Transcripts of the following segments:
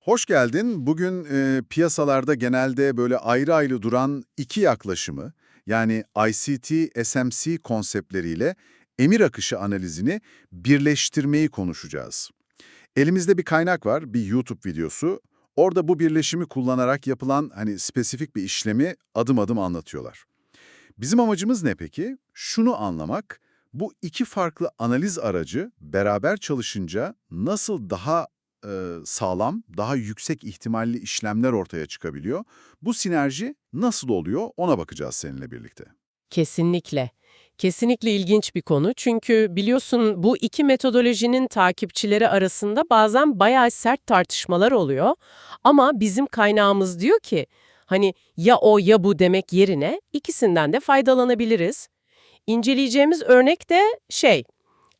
Hoş geldin. Bugün e, piyasalarda genelde böyle ayrı ayrı duran iki yaklaşımı, yani ICT, SMC konseptleriyle emir akışı analizini birleştirmeyi konuşacağız. Elimizde bir kaynak var, bir YouTube videosu. Orada bu birleşimi kullanarak yapılan hani spesifik bir işlemi adım adım anlatıyorlar. Bizim amacımız ne peki? Şunu anlamak, bu iki farklı analiz aracı beraber çalışınca nasıl daha e, sağlam, daha yüksek ihtimalli işlemler ortaya çıkabiliyor. Bu sinerji nasıl oluyor ona bakacağız seninle birlikte. Kesinlikle. Kesinlikle ilginç bir konu çünkü biliyorsun bu iki metodolojinin takipçileri arasında bazen bayağı sert tartışmalar oluyor. Ama bizim kaynağımız diyor ki hani ya o ya bu demek yerine ikisinden de faydalanabiliriz. İnceleyeceğimiz örnek de şey,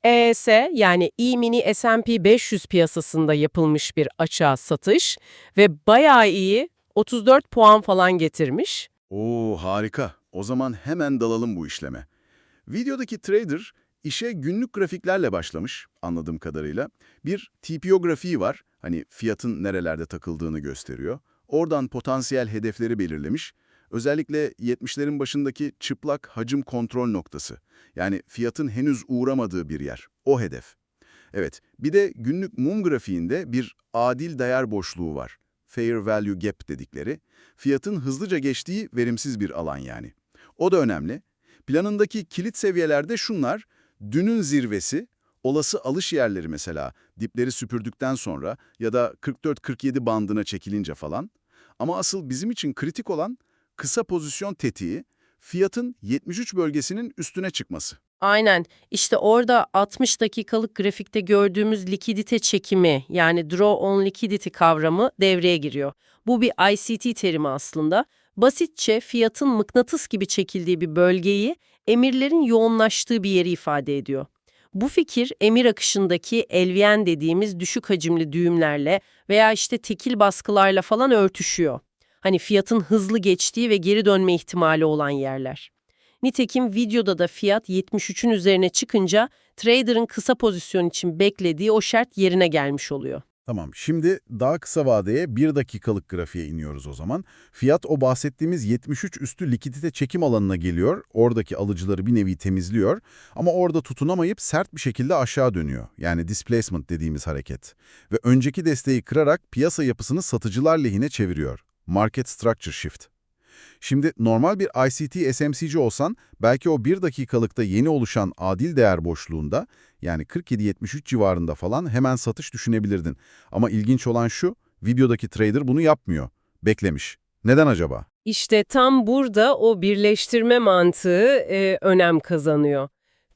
ES yani E-mini S&P 500 piyasasında yapılmış bir açığa satış ve bayağı iyi 34 puan falan getirmiş. Oo harika. O zaman hemen dalalım bu işleme. Videodaki trader işe günlük grafiklerle başlamış anladığım kadarıyla. Bir TPO grafiği var. Hani fiyatın nerelerde takıldığını gösteriyor. Oradan potansiyel hedefleri belirlemiş. Özellikle 70'lerin başındaki çıplak hacim kontrol noktası. Yani fiyatın henüz uğramadığı bir yer. O hedef. Evet, bir de günlük mum grafiğinde bir adil değer boşluğu var. Fair value gap dedikleri. Fiyatın hızlıca geçtiği verimsiz bir alan yani. O da önemli. Planındaki kilit seviyelerde şunlar, dünün zirvesi, olası alış yerleri mesela dipleri süpürdükten sonra ya da 44-47 bandına çekilince falan. Ama asıl bizim için kritik olan kısa pozisyon tetiği, fiyatın 73 bölgesinin üstüne çıkması. Aynen. İşte orada 60 dakikalık grafikte gördüğümüz likidite çekimi yani draw on liquidity kavramı devreye giriyor. Bu bir ICT terimi aslında. Basitçe fiyatın mıknatıs gibi çekildiği bir bölgeyi emirlerin yoğunlaştığı bir yeri ifade ediyor. Bu fikir emir akışındaki LVN dediğimiz düşük hacimli düğümlerle veya işte tekil baskılarla falan örtüşüyor. Hani fiyatın hızlı geçtiği ve geri dönme ihtimali olan yerler. Nitekim videoda da fiyat 73'ün üzerine çıkınca trader'ın kısa pozisyon için beklediği o şart yerine gelmiş oluyor. Tamam, şimdi daha kısa vadeye 1 dakikalık grafiğe iniyoruz o zaman. Fiyat o bahsettiğimiz 73 üstü likidite çekim alanına geliyor. Oradaki alıcıları bir nevi temizliyor. Ama orada tutunamayıp sert bir şekilde aşağı dönüyor. Yani displacement dediğimiz hareket. Ve önceki desteği kırarak piyasa yapısını satıcılar lehine çeviriyor. Market Structure Shift. Şimdi normal bir ICT SMC'ci olsan belki o 1 dakikalıkta yeni oluşan adil değer boşluğunda yani 47-73 civarında falan hemen satış düşünebilirdin. Ama ilginç olan şu, videodaki trader bunu yapmıyor. Beklemiş. Neden acaba? İşte tam burada o birleştirme mantığı e, önem kazanıyor.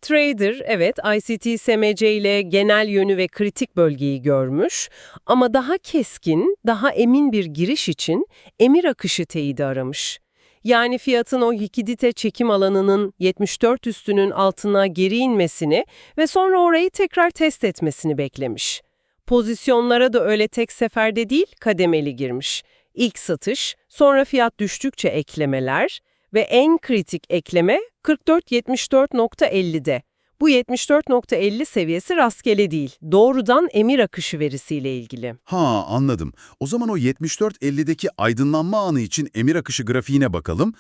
Trader, evet ICT SMC ile genel yönü ve kritik bölgeyi görmüş ama daha keskin, daha emin bir giriş için emir akışı teyidi aramış. Yani fiyatın o likidite çekim alanının 74 üstünün altına geri inmesini ve sonra orayı tekrar test etmesini beklemiş. Pozisyonlara da öyle tek seferde değil, kademeli girmiş. İlk satış, sonra fiyat düştükçe eklemeler ve en kritik ekleme 44-74.50'de. Bu 74.50 seviyesi rastgele değil, doğrudan emir akışı verisiyle ilgili. Ha anladım. O zaman o 74.50'deki aydınlanma anı için emir akışı grafiğine bakalım.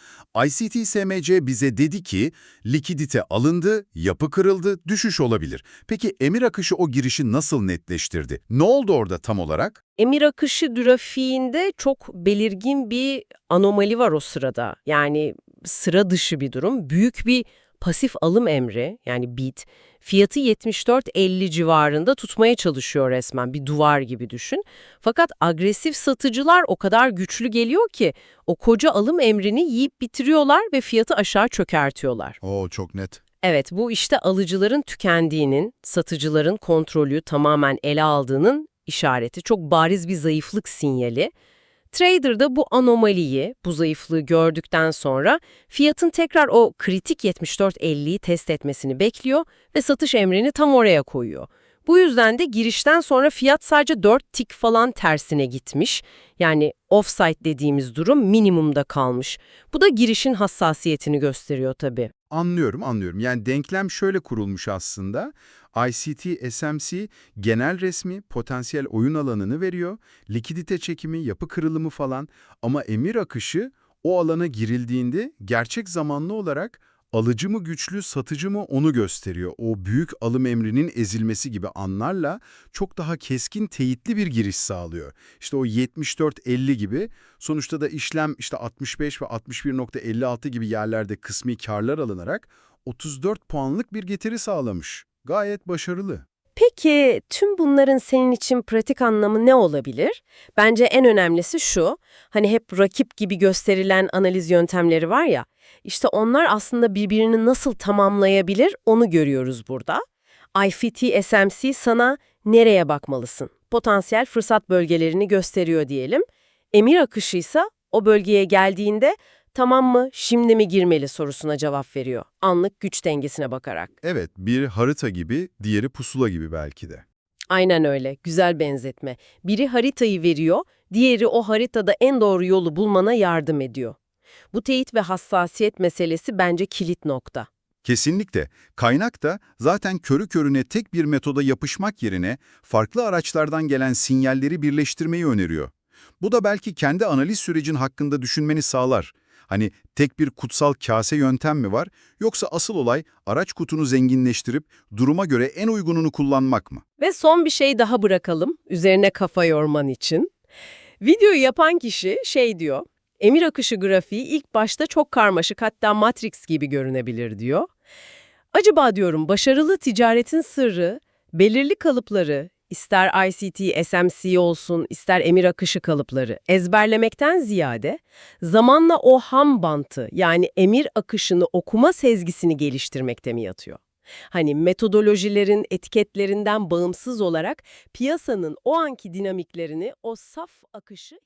ICT SMC bize dedi ki likidite alındı, yapı kırıldı, düşüş olabilir. Peki emir akışı o girişi nasıl netleştirdi? Ne oldu orada tam olarak? Emir akışı grafiğinde çok belirgin bir anomali var o sırada. Yani sıra dışı bir durum. Büyük bir pasif alım emri yani bid fiyatı 74.50 civarında tutmaya çalışıyor resmen bir duvar gibi düşün. Fakat agresif satıcılar o kadar güçlü geliyor ki o koca alım emrini yiyip bitiriyorlar ve fiyatı aşağı çökertiyorlar. Oo çok net. Evet bu işte alıcıların tükendiğinin, satıcıların kontrolü tamamen ele aldığının işareti. Çok bariz bir zayıflık sinyali. Trader da bu anomaliyi, bu zayıflığı gördükten sonra fiyatın tekrar o kritik 74.50'yi test etmesini bekliyor ve satış emrini tam oraya koyuyor. Bu yüzden de girişten sonra fiyat sadece 4 tik falan tersine gitmiş. Yani offside dediğimiz durum minimumda kalmış. Bu da girişin hassasiyetini gösteriyor tabii. Anlıyorum, anlıyorum. Yani denklem şöyle kurulmuş aslında. ICT, SMC genel resmi, potansiyel oyun alanını veriyor. Likidite çekimi, yapı kırılımı falan. Ama emir akışı o alana girildiğinde gerçek zamanlı olarak alıcı mı güçlü, satıcı mı onu gösteriyor. O büyük alım emrinin ezilmesi gibi anlarla çok daha keskin, teyitli bir giriş sağlıyor. İşte o 74-50 gibi sonuçta da işlem işte 65 ve 61.56 gibi yerlerde kısmi karlar alınarak 34 puanlık bir getiri sağlamış. Gayet başarılı. Peki tüm bunların senin için pratik anlamı ne olabilir? Bence en önemlisi şu, hani hep rakip gibi gösterilen analiz yöntemleri var ya, işte onlar aslında birbirini nasıl tamamlayabilir onu görüyoruz burada. IFT SMC sana nereye bakmalısın? Potansiyel fırsat bölgelerini gösteriyor diyelim. Emir akışı ise o bölgeye geldiğinde tamam mı, şimdi mi girmeli sorusuna cevap veriyor. Anlık güç dengesine bakarak. Evet, bir harita gibi, diğeri pusula gibi belki de. Aynen öyle. Güzel benzetme. Biri haritayı veriyor, diğeri o haritada en doğru yolu bulmana yardım ediyor. Bu teyit ve hassasiyet meselesi bence kilit nokta. Kesinlikle. Kaynak da zaten körü körüne tek bir metoda yapışmak yerine farklı araçlardan gelen sinyalleri birleştirmeyi öneriyor. Bu da belki kendi analiz sürecin hakkında düşünmeni sağlar. Hani tek bir kutsal kase yöntem mi var yoksa asıl olay araç kutunu zenginleştirip duruma göre en uygununu kullanmak mı? Ve son bir şey daha bırakalım, üzerine kafa yorman için. Videoyu yapan kişi şey diyor, emir akışı grafiği ilk başta çok karmaşık hatta Matrix gibi görünebilir diyor. Acaba diyorum başarılı ticaretin sırrı, belirli kalıpları, ister ICT, SMC olsun, ister emir akışı kalıpları ezberlemekten ziyade zamanla o ham bantı yani emir akışını okuma sezgisini geliştirmekte mi yatıyor? Hani metodolojilerin etiketlerinden bağımsız olarak piyasanın o anki dinamiklerini, o saf akışı